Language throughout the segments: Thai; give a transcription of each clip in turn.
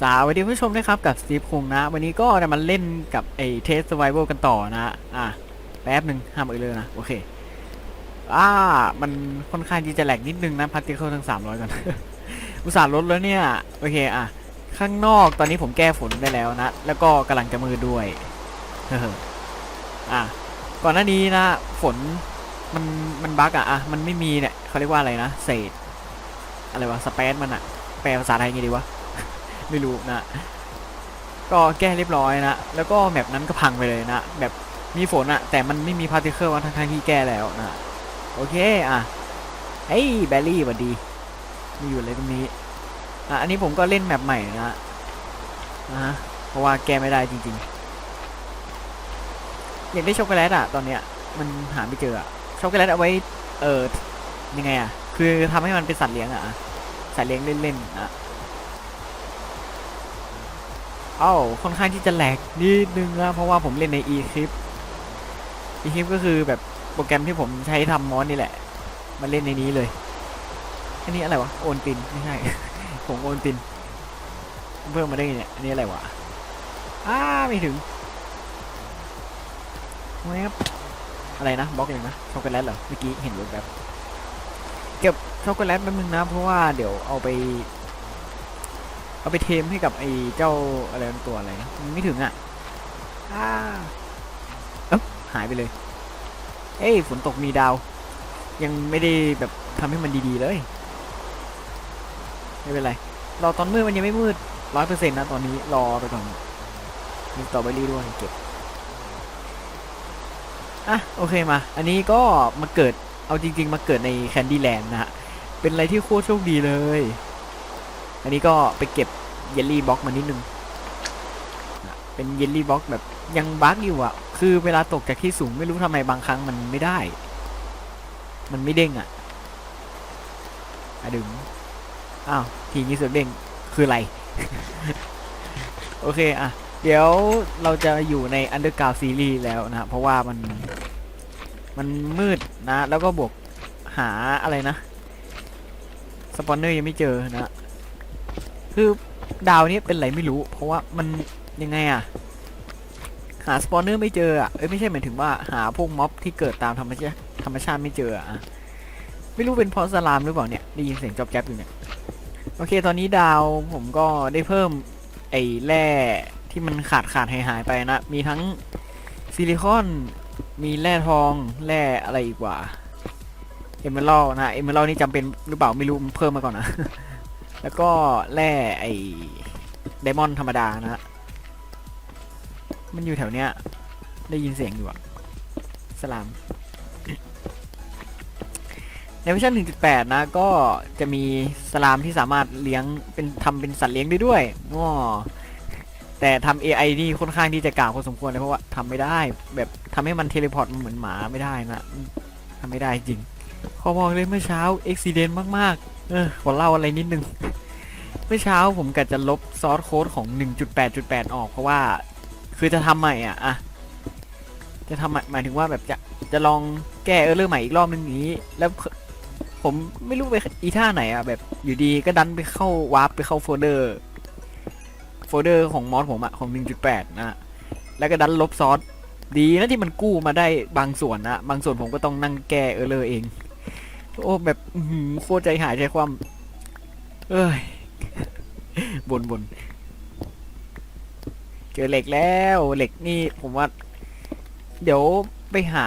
สวัสดีผู้ชมนะครับกับสตีฟคงนะ วันนี้ก็จะมาเล่นกับไอ้เทส s u r v i v a l กันต่อนะ อะ แป๊บหนึ่งห้ามเอ่ยเลยนะ โอเค อ่า มันค่อนข้างที่จะแหลกนิดนึงนะพาร์ติเคิลทั้ง 300 ก่อน อุตส่าห์ลดแล้วเนี่ย โอเค อะ ข้างนอกตอนนี้ผมแก้ฝนได้แล้วนะ แล้วก็กำลังจะมือด้วยเฮ้ออะ ก่อนหน้านี้นะ ฝนมันมันบั๊กอะอะ มันไม่มีเนี่ยเขาเรียกว่าอะไรนะ เศษ อะไรวะ สเปซมันอะ แปลภาษาไทยไงดีวะ ไม่รู้นะ ก็แก้เรียบร้อยนะ แล้วก็แมปนั้นก็พังไปเลยนะ แบบมีฝนอะแต่มันไม่มีพาร์ติเคิลทั้งทที่แก้แล้วนะ โอเคอะเฮ้ยแบลลี่สวัสดีมาอยู่อะไรตรงนี้อะอันนี้ผมก็เล่นแมปใหม่นะนะฮะเพราะว่าแก้ไม่ได้จริงๆอยากได้ช็อกโกแลตอะตอนเนี้ยมันหาไม่เจออะช็อกโกแลตเอาไว้เออยังไงอะคือทำให้มันเป็นสัตว์เลี้ยงอะอะสัตว์เลี้ยงเล่นๆอะ เอ้าค่อนข้างที่จะแหลกนิดนึงนะเพราะว่าผมเล่นใน eClip eClip ก็คือแบบโปรแกรมที่ผมใช้ทำมอสนี่แหละ มาเล่นในนี้เลย อันนี้อะไรวะ โอนตินไม่ใช่ ผมโอนติน เพิ่มมาได้ไงเนี่ย อันนี้อะไรวะ อ้าไม่ถึงแวบอะไรนะบล็อกเลยนะช็อกโกแลตเหรอเมื่อกี้เห็นรูปแบบ เก็บช็อกโกแลตแป๊บนึงนะเพราะว่าเดี๋ยวเอาไป เอาไปเทมให้กับไอ้เจ้าอะไรมันตัวอะไรนะมันไม่ถึงอะอ้าเอ๊ะหายไปเลย เอ้ยฝนตกมีดาว ยังไม่ได้แบบทำให้มันดีๆเลย ไม่เป็นไร รอตอนมืดมันยังไม่มืดร้อยเปอร์เซ็นต์นะตอนนี้รอไปก่อนมีสตรอเบอรี่ด้วยเก็บอะโอเคมา อันนี้ก็มาเกิดเอาจริง ๆ มาเกิดในแคนดี้แลนด์นะฮะ เป็นอะไรที่โคตรโชคดีเลย อันนี้ก็ไปเก็บเยลลี่บล็อกมานิดนึง เป็นเยลลี่บล็อกแบบยังบั๊กอยู่อะ คือเวลาตกจากที่สูงไม่รู้ทำไมบางครั้งมันไม่ได้ มันไม่เด้งอะอะดึง อ้าว ทีนี้เสือกเด้งคืออะไร โอเค อะ เดี๋ยวเราจะอยู่ใน Underground Series แล้วนะ เพราะว่ามัน มันมืดนะ แล้วก็บวกหาอะไรนะ สปอนเนอร์ยังไม่เจอนะ คือดาวนี้เป็นไรไม่รู้ เพราะว่ามันยังไงอะหาสปอนเนอร์ไม่เจออะเอ้ยไม่ใช่หมายถึงว่าหาพวกม็อบที่เกิดตามธรรมชาติธรรมชาติไม่เจออะไม่รู้เป็นเพราะสลามหรือเปล่าเนี่ยได้ยินเสียงจอบแจ๊บอยู่เนี่ยโอเคตอนนี้ดาวผมก็ได้เพิ่มไอ้แร่ที่มันขาดขาดหายหายไปนะ มีทั้งซิลิคอนมีแร่ทองแร่อะไรอีกว่าเอเมอรัลนะเอเมอรัลนี่จำเป็นหรือเปล่าไม่รู้เพิ่มมาก่อนนะ แล้วก็แร่ไอไดมอนธรรมดานะฮะมันอยู่แถวเนี้ย ได้ยินเสียงอยู่อะสลามในเวอร์ชัน1.8 นะ ก็จะมีสลามที่สามารถเลี้ยงเป็นทำเป็นสัตว์เลี้ยงได้ด้วยง้อแต่ทำ AI นี่ค่อนข้างที่จะกล่าวพอสมควรเลยเพราะว่าทำไม่ได้ แบบทำให้มันเทเลพอร์ตมันเหมือนหมาไม่ได้นะทำไม่ได้จริง ขอบอกเลยเมื่อเช้าอ็กซิเดนต์มาก ๆ เออขอเล่าอะไรนิดนึง เมื่อเช้าผมกะจะลบซอสโค้ดของ 1.8.8 ออกเพราะว่า คือจะทำใหม่อะอะจะทำใหม่หมายถึงว่าแบบจะจะลองแก้เออร์เลอร์ใหม่อีกรอบนึงอย่างนี้ แล้วผมไม่รู้ไปอีท่าไหนอะแบบอยู่ดีก็ดันไปเข้าวาร์ปไปเข้าโฟลเดอร์โฟลเดอร์ของมอสผมอะของ 1.8 นะแล้วก็ดันลบซอสดีนะที่มันกู้มาได้บางส่วนนะบางส่วนผมก็ต้องนั่งแก้เออร์เลอร์เอง โอ้แบบโคตรใจหายใจความ เอ้ยบนบนเจอเหล็กแล้วเหล็กนี่ผมว่า เดี๋ยวไปหา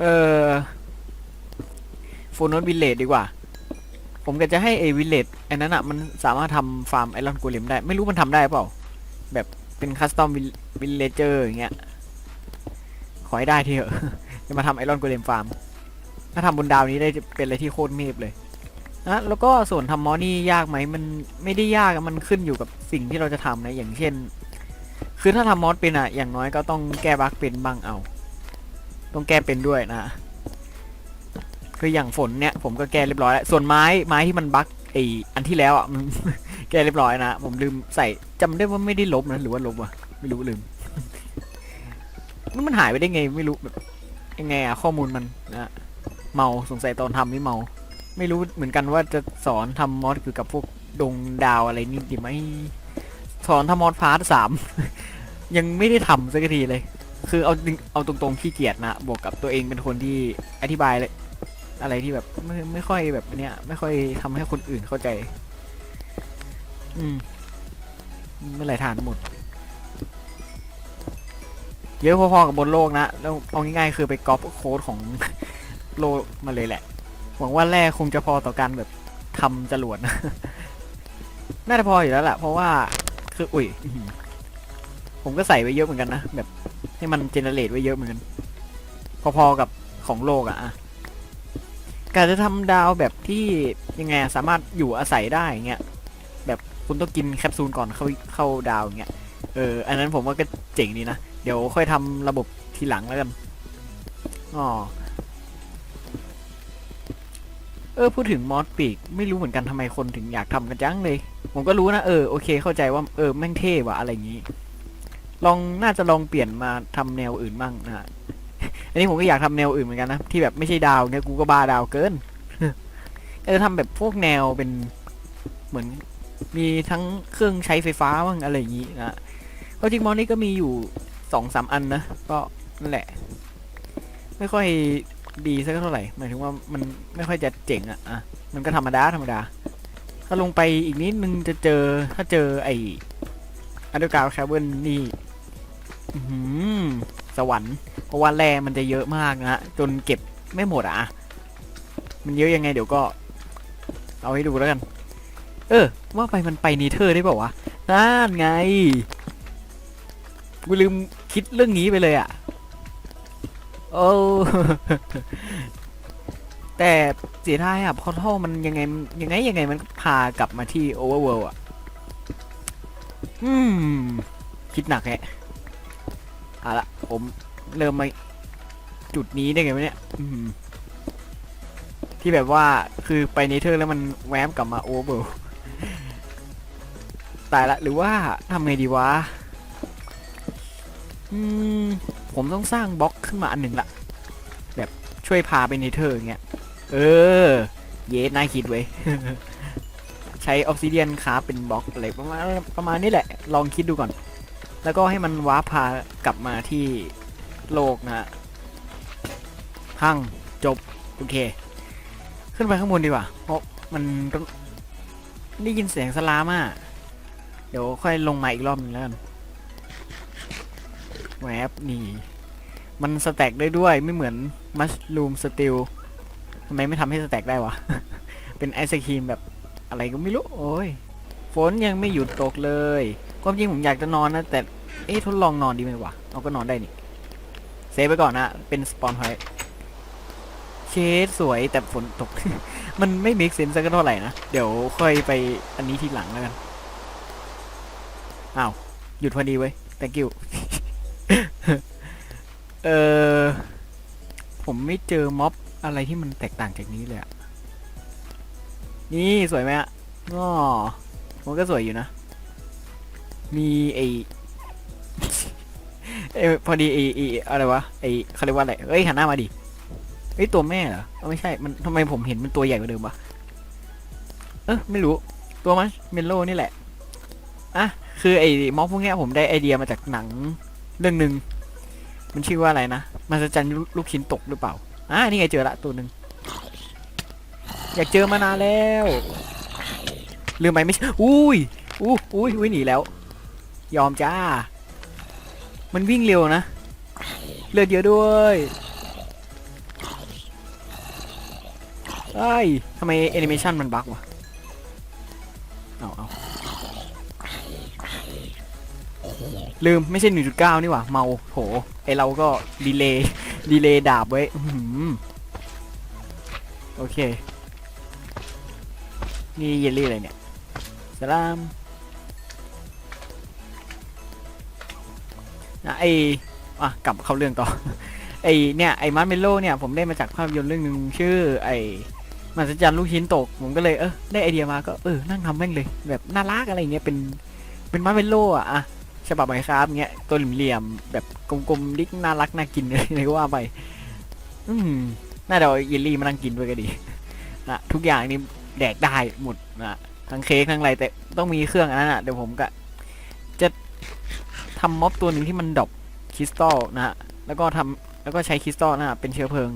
เออโฟนอนวิลเลจดีกว่า ผมก็จะให้เอวิลเลจอันนั้นอะมันสามารถทำฟาร์มไอรอนโกเลมได้ ไม่รู้มันทำได้เปล่า แบบเป็นคัสตอมวิลเลเจอร์อย่างเงี้ย ขอให้ได้ทีเถอะจะมาทำไอรอนโกเลมฟาร์ม ถ้าทำบนดาวนี้ได้จะเป็นอะไรที่โคตรเมพเลยนะแล้วก็ส่วนทำมอนี่ยากไหมมันไม่ได้ยากมันขึ้นอยู่กับสิ่งที่เราจะทำนะอย่างเช่น คือถ้าทำมอสเป็นอะอย่างน้อยก็ต้องแก้บั๊กเป็นบ้างเอา ต้องแก้เป็นด้วยนะ คืออย่างฝนเนี่ยผมก็แก้เรียบร้อยแล้วส่วนไม้ไม้ที่มันบั๊กไออันที่แล้วอะมันแก้เรียบร้อยนะผมลืมใส่จำได้ว่าไม่ได้ลบนะหรือว่าลบวะไม่รู้ลืมมันหายไปได้ไงไม่รู้แบบยังไงอะข้อมูลมันนะ เมาสงสัยตอนทำไม่เมา ไม่รู้เหมือนกันว่าจะสอนทำมอสเกี่ยวกับพวกดงดาวอะไรนี่ดีไหมสอนทำมอดพาร์ทสามยังไม่ได้ทำสักทีเลย คือเอาเอาตรงๆขี้เกียจนะบวกกับตัวเองเป็นคนที่อธิบายเลย อะไรที่แบบไม่ไม่ค่อยแบบเนี้ยไม่ค่อยทำให้คนอื่นเข้าใจ อืมเมื่อไหร่ทานหมด เยอะพอๆกับบนโลกนะ แล้วเอาง่ายๆคือไปก๊อปโค้ดของ โลมาเลยแหละ หวังว่าแร่คงจะพอต่อการแบบทำจรวดนะ น่าจะพออยู่แล้วแหละเพราะว่าคืออุ้ยผมก็ใส่ไว้เยอะเหมือนกันนะแบบ ให้มันเจเนเรตไว้เยอะเหมือนกัน พอๆกับของโลกอะอะการจะทำดาวแบบที่ยังไงสามารถอยู่อาศัยได้เงี้ยแบบคุณต้องกินแคปซูลก่อนเข้าเข้าดาวเงี้ยเอออันนั้นผมว่าก็เจ๋งดีนะ เดี๋ยวค่อยทำระบบทีหลังแล้วกันอ๋อ เออพูดถึงมอสปีกไม่รู้เหมือนกันทำไมคนถึงอยากทำกันจังเลย ผมก็รู้นะเออโอเค เข้าใจว่าเออแม่งเท่ว่ะอะไรอย่างงี้ ลองน่าจะลองเปลี่ยนมาทำแนวอื่นบ้างนะอันนี้ผมก็อยากทำแนวอื่นเหมือนกันนะที่แบบไม่ใช่ดาวเงี้ยกูก็บ้าดาวเกินเออทำแบบพวกแนวเป็นเหมือนมีทั้งเครื่องใช้ไฟฟ้าบ้างอะไรอย่างงี้นะเพราะจริงมอสนี่ก็มีอยู่สองสามอันนะก็นั่นแหละ ไม่ค่อย ดีสักเท่าไหร่หมายถึงว่ามันไม่ค่อยจะเจ๋งอะอะมันก็ธรรมดาธรรมดา ถ้าลงไปอีกนิดนึงจะเจอถ้าเจอไออันเดอร์กราวแคเบิลนี่หือสวรรค์เพราะว่าแร่มันจะเยอะมากนะฮะจนเก็บไม่หมดอะมันเยอะยังไงเดี๋ยวก็ เอาให้ดูแล้วกัน เออ ว่าไปมันไปนีเธอร์ได้เปล่าวะนั่นไงกูลืมคิดเรื่องนี้ไปเลยอะ โอ้แต่เสียดายอะพอท่อมันยังไงยังไงยังไงมันพากลับมาที่โอเวอร์เวิลด์อะอืม คิดหนักแฮะเอาละผมเริ่มมาจุดนี้ได้ไงวะเนี่ยอืมที่แบบว่าคือไปเนเธอร์แล้วมันแวบกลับมาโอเวอร์เวิลด์ตายละหรือว่าทำไงดีวะ อืม ผมต้องสร้างบล็อกขึ้นมาอันหนึ่งละแบบช่วยพาไปในเธออย่างเงี้ยเออ เยสน่าคิดไว้ใช้ออ s ซิเดียนคาเป็นบล็อกอะไรประมาณประมาณนี้แหละ ลองคิดดูก่อน แล้วก็ให้มันว้าร์ปพากลับมาที่โลกนะฮะั่งจบ โอเค ขึ้นไปข้างบนดีกว่า เพราะมันได้ยินเสียงสลามอะ เดี๋ยวค่อยลงมาอีกรอบหนึงแล้วกัน แวบนี่ มันสแต็กได้ด้วยไม่เหมือนมัชลูมสติลทำไมไม่ทำให้สแต็กได้วะ เป็นไอศครีมแบบอะไรก็ไม่รู้ โอ้ย ฝนยังไม่หยุดตกเลย ความจริงผมอยากจะนอนนะ แต่ เอ๊ะทดลองนอนดีไหมวะ เอาก็นอนได้นี่ เซฟไปก่อนนะ เป็นสปอนไว้เชดสวยแต่ฝนตก มันไม่มิกเซนสักเท่าไหร่นะ เดี๋ยวค่อยไปอันนี้ทีหลังแล้วกัน อ้าว หยุดพอดีเว้ย thank you เออผมไม่เจอม็อบอะไรที่มันแตกต่างจากนี้เลยอะนี่สวยไหมอะอ๋อมันก็สวยอยู่นะ มีไอเอยพอดีไอไออะไรวะไอเขาเรียกว่าอะไรเอ้ยหันหน้ามาดิเอ้ยตัวแม่เหรอเอ้าไม่ใช่ มันทำไมผมเห็นมันตัวใหญ่กว่าเดิมวะเออไม่รู้ ตัวมันเมนโลนี่แหละ อะ คือไอ้ม็อบพวกเนี้ยผมได้ไอเดียมาจากหนังเรื่องหนึ่ง มันชื่อว่าอะไรนะมาสจันลูกชิ้นตกหรือเปล่าอะนี่ไงเจอละตัวหนึ่งอยากเจอมานานแล้วลืมไปไม่ใช่อุ้ยอู้อุ้ยอุ้ยหนีแล้ว ยอมจ้า มันวิ่งเร็วนะ เลือดเยอะด้วยไอ้ทำไมแอนิเมชันมันบั๊กวะ ลืมไม่ใช่ 1.9 นี่หว่า เมาโหไอเราก็ดีเลย์ดีเลย์ดาบไว้อืโอเค นี่เยลลี่อะไรเนี่ยสลามนะไออะกลับเข้าเรื่องต่อ ไอเนี่ยไอมาร์เมลโล่เนี่ยผมได้มาจากภาพยนตร์เรื่องหนึ่งชื่อ ไอมหัศจรรย์ลูกชิ้นตก ผมก็เลยเออได้ไอเดียมาก็เออนั่งทำแม่งเลย แบบน่ารักอะไรเงี้ยเป็นเป็นมาร์เมลโล่อะอะ ฉบับไหมครับเงี้ยตัวเหลี่ยมแบบกลมๆดิ๊กน่ารักน่ากินอะไรก็ว่าไป อืมน่าจะเอาเยลลี่มานั่งกินด้วยก็ดีนะทุกอย่างนี่แดกได้หมดนะทั้งเค้กทั้งอะไรแต่ต้องมีเครื่องอันนั้นอะเดี๋ยวผมก็ จะทำม็อบตัวหนึ่งที่มันดอปคริสตัลนะฮะแล้วก็ทำแล้วก็ใช้คริสตัลนะฮะเป็นเชื้อเพลิง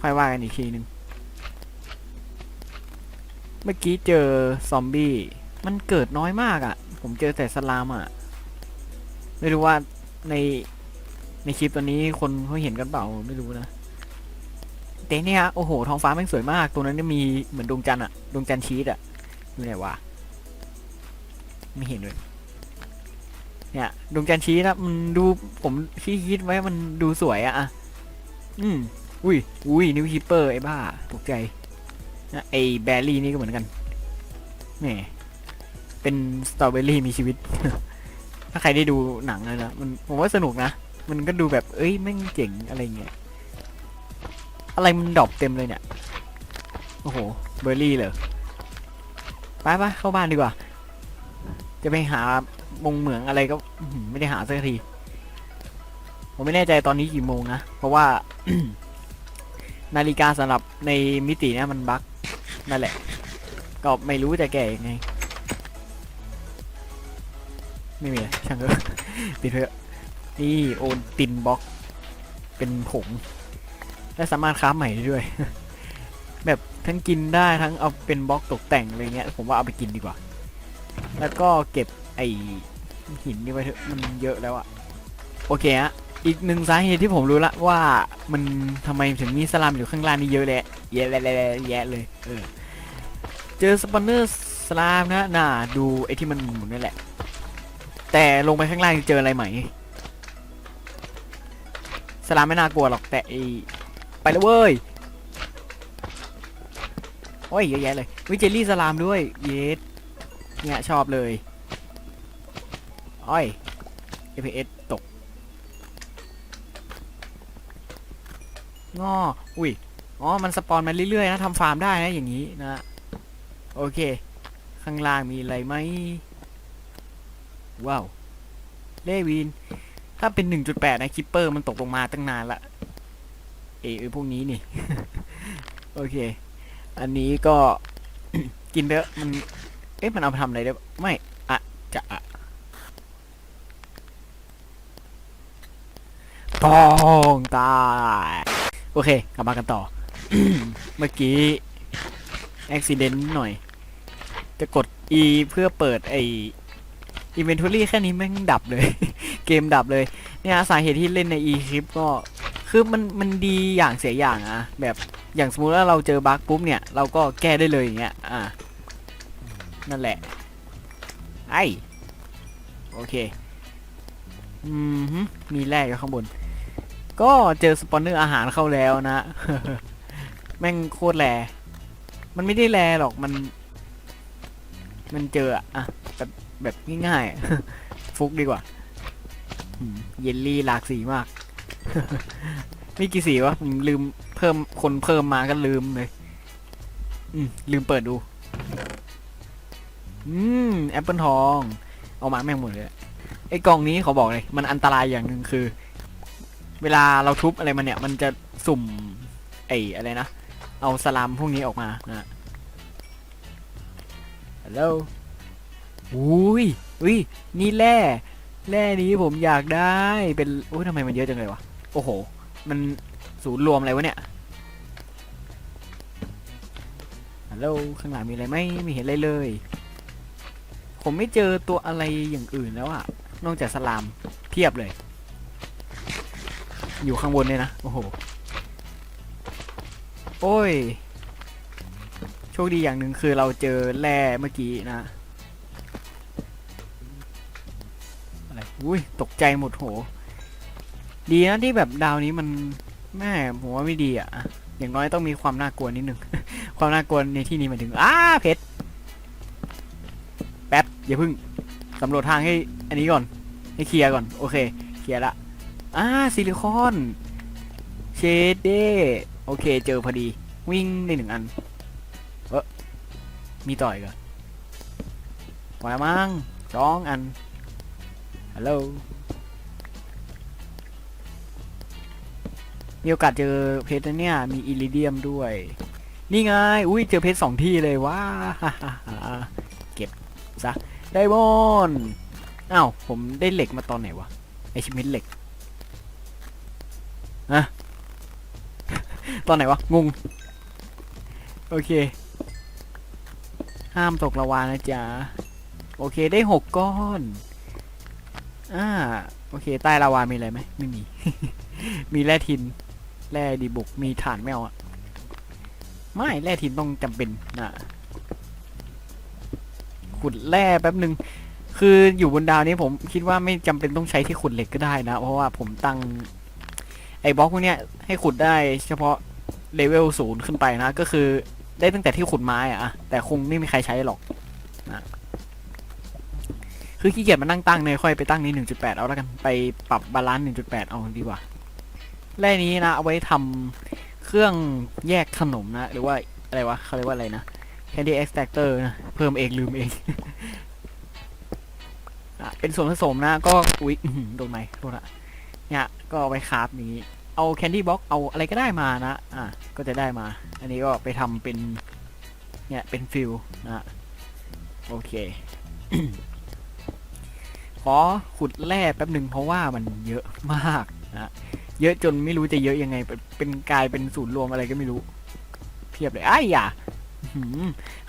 ค่อยว่ากันอีกทีหนึ่งเมื่อกี้เจอซอมบี้มันเกิดน้อยมากอะ ผมเจอแต่สลามอะ ไม่รู้ว่าในในคลิปตัวนี้คนเขาเห็นกันเปล่าไม่รู้นะแต่เนี่ยโอ้โหท้องฟ้าแม่งสวยมากตัวนั้นนี่มีเหมือนดวงจันทร์อะดวงจันทร์ชีสอะอยู่ไหนวะไม่เห็นเลยเนี่ยดวงจันทร์ชีสนะมันดูผมที่คิดไว้มันดูสวยอะอะอืมอุ้ยอุ้ยนิวฮิปเปอร์ไอ้บ้าตกใจนะไอ้แบรี่นี่ก็เหมือนกันแหมเป็นสตรอเบอรี่มีชีวิต ถ้าใครได้ดูหนังเลยนะมันผมว่าสนุกนะ มันก็ดูแบบเอ้ยแม่งเจ๋งอะไรเงี้ยอะไรมันดรอปเต็มเลยเนี่ยโอ้โหเบอร์รี่เลยไปไปเข้าบ้านดีกว่า จะไปหามงเหมืองอะไรก็ไม่ได้หาสักที ผมไม่แน่ใจตอนนี้กี่โมงนะ เพราะว่า นาฬิกาสำหรับในมิติเนี้ยมันบั๊กนั่นแหละ ก็ไม่รู้จะแก้ยังไง ไม่มีเลยช่างเถอะปิดเถอะนี่โอนตินบล็อก เป็นผงและสามารถค้าใหม่ได้ด้วย แบบทั้งกินได้ทั้งเอาเป็นบล็อกตกแต่งอะไรเงี้ย ผมว่าเอาไปกินดีกว่า แล้วก็เก็บไอหินนี่ไว้เถอะมันเยอะแล้วอะโอเคฮะอีกหนึ่งสาเหตุที่ผมรู้ละว่ามันทำไมถึงมีสลัมอยู่ข้างล่างนี่เยอะแหละแยะแยะแยะแยะเลยเออเจอสปอนเนอร์สลามนะน่าดูไอที่มันหมุนนี่แหละ แต่ลงไปข้างล่างเจออะไรใหม่สลามไม่น่ากลัวหรอกแต่ไอไปแล้วเว้ย โอ้ยเยอะแยะเลย วิเจลลี่สลามด้วย เยสเนี่ยชอบเลยอ้อย FPS ตกงออุ้ย อ๋อ มันสปอนมาเรื่อยๆนะทำฟาร์มได้นะอย่างนี้นะ โอเค ข้างล่างมีอะไรไหม ว้าว เลวิน ถ้าเป็น 1.8 นะคิปเปอร์มันตกลงมาตั้งนานละ เออพวกนี้นี่ โอเค อันนี้ก็ กินไปเถอะมัน เอ๊ะมันเอาไปทำอะไรได้ ไม่ อะจะอะทองตาย โอเค กลับมากันต่อ เมื่อกี้อุบิเหตุหน่อย จะกด E เพื่อเปิดไอ inventory แค่นี้แม่งดับเลย เกมดับเลย เนี่ยสาเหตุที่เล่นใน E คลิปก็คือมันมันดีอย่างเสียอย่างอะแบบอย่างสมมุติว่าเราเจอบั๊กปุ๊บเนี่ย เราก็แก้ได้เลยอย่างเงี้ยอ่านั่นแหละ ไอโอเค อืมมีแร่อยู่ข้างบน ก็เจอสปอนเนอร์อาหารเข้าแล้วนะ แม่งโคตรแรมันไม่ได้แรหรอกมัน มันเจออะอะ แบบง่ายๆ ฟุกดีกว่า เยลลี่หลากสีมาก มีกี่สีวะผมลืมเพิ่มคนเพิ่มมาก็ลืมเลย ลืมเปิดดู อืมแอปเปิลทอง เอามาแม่งหมดเลย ไอ้กล่องนี้เขาบอกเลย มันอันตรายอย่างหนึ่งคือ เวลาเราทุบอะไรมันเนี่ย มันจะสุ่ม ไอ้อะไรนะ เอาสลามพวกนี้ออกมานะฮัลโหล อุ้ยอุ้ยนี่แร่แร่นี้ผมอยากได้เป็นอุ้ยทำไมมันเยอะจังเลยวะโอ้โห มันศูนย์รวมอะไรวะเนี่ยฮัลโหลข้างหลังมีอะไรไหมไม่เห็นอะไรเลย ผมไม่เจอตัวอะไรอย่างอื่นแล้วอะนอกจากสลามเพียบเลย อยู่ข้างบนเนี่ยนะ โอ้โห โอ้ย โชคดีอย่างหนึ่งคือเราเจอแร่เมื่อกี้นะ อุ้ยตกใจหมดโห ดีนะที่แบบดาวนี้มันแม่ผมว่าไม่ดีอะอย่างน้อยต้องมีความน่ากลัวนิดนึง ความน่ากลัวในที่นี้หมายถึงอ้าเพชรแป๊บอย่าเพึ่งสำรวจทางให้อันนี้ก่อน ให้เคลียร์ก่อน โอเค เคลียร์ละอ่าซิลิคอนเชดเดโอเค เจอพอดี วิ่งได้หนึ่งอัน เออมีต่อยก่อนพอแล้วมั้งสองอัน ฮัลโหล มีโอกาสเจอเพชรนะเนี่ย มีอิริเดียมด้วย นี่ไง อุ้ยเจอเพชรสองที่เลยว้าเก็บซะ ไดมอนอ้าว ผมได้เหล็กมาตอนไหนวะ ไอชิมินเหล็กอะตอนไหนวะ งง โอเค ห้ามตกละวานะจ๊ะ โอเคได้หกก้อน อ่าโอเค ใต้ลาวา มีอะไรไหมไม่มี มีแร่ทิน แร่ดีบุก มีฐานไม่เอาอะไม่แร่ทินต้องจำเป็นนะขุดแร่แป๊บหนึ่งคืออยู่บนดาวนี้ผมคิดว่าไม่จำเป็นต้องใช้ที่ขุดเหล็กก็ได้นะ เพราะว่าผมตั้ง ไอ้บล็อกพวกเนี้ยให้ขุดได้เฉพาะเลเวลศูนย์ขึ้นไปนะ ก็คือได้ตั้งแต่ที่ขุดไม้อะแต่คงไม่มีใครใช้หรอกนะ คือขี้เกียจมานั่งตั้งเลยค่อยไปตั้งนี้หนึ่งจุดแปดเอาแล้วกันไปปรับบาลานซ์หนึ่งจุดแปดเอาดีกว่าแร่นี้นะเอาไว้ทำเครื่องแยกขนมนะ หรือว่าอะไรวะเขาเรียกว่าอะไรนะ candy extractor นะ เพิ่มเองลืมเองอเป็นส่วนผสมนะ ก็อุ๊ยอื้อหือโดนไหมโดนละเนี่ยก็เอาไว้คราฟนี้ เอา candy box เอาอะไรก็ได้มานะ อะ ก็จะได้มา อันนี้ก็ไปทำเป็น เนี่ย เป็นฟิลนะ โอเค อขุดแร่แป๊บหนึ่งเพราะว่ามันเยอะมากนะเยอะจนไม่รู้จะเยอะยังไง เป็นกลายเป็นศูนย์รวมอะไรก็ไม่รู้ เพียบเลยไอ้ย่า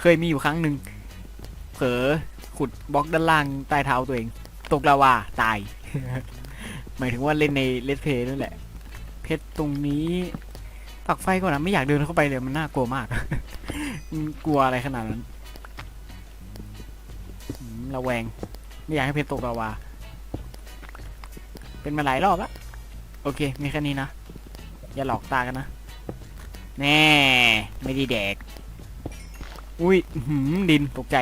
เคยมีอยู่ครั้งหนึ่งเผลอขุดบล็อกด้านล่างใต้เท้าตัวเอง ตกลาวาตาย หมายถึงว่าเล่นในเลสเพย์นั่นแหละ เพชรตรงนี้ปักไฟก่อนนะไม่อยากเดินเข้าไปเลยมันน่ากลัวมาก กลัวอะไรขนาดนั้นระแวง ไม่อยากให้เพชรตกลาวาเป็นมาหลายรอบล้วโอเค มีแค่นี้นะ อย่าหลอกตากันนะ แน่ ไม่ได้แดก อุ้ยหืมดินตกใจ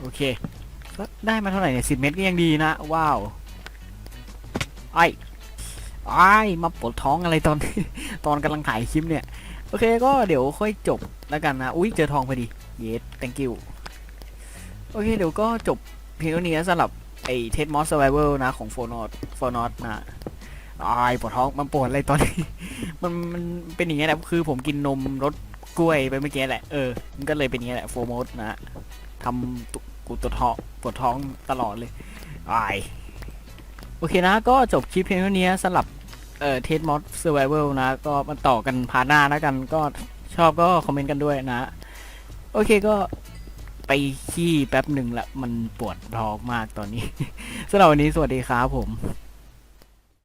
โอเค ได้มาเท่าไหร่เนี่ยสิบเม็ดก็ยังดีนะ ว้าว ไอ้ไอ้มาปวดท้องอะไรตอน ตอนกำลังถ่ายคลิปเนี่ย โอเคก็เดี๋ยวค่อยจบแล้วกันนะ อุ้ยเจอทองพอดี เยส thank you โอเคเดี๋ยวก็จบเพียงเท่านี้สำหรับไอเทสมอส s ว r v เวลนะของโฟนอตโฟนอตนะไอ้ายปวดท้องมันปวดอะไรตอนนี้ มันมันเป็นอย่างเงี้ยแหละคือผมกินนมรสกล้วยไปเมื่อกี้แหละเออมันก็เลยเป็นอย่างเงี้ยแหละโฟมอสนะทำกูตัวท้องปวดท้องตลอดเลยไอ้ายโอเคนะก็จบคลิปเพียงเท่านี้สำหรับเอ่อเทสมอส s ว r v เวลนะ ก็มาต่อกันพาหน้านะกันก็ชอบก็คอมเมนต์กันด้วยนะ โอเคก็ ไปขี้แป๊บหนึ่งละ มันปวดท้องมากตอนนี้สำหรับวันนี้สวัสดีครับผม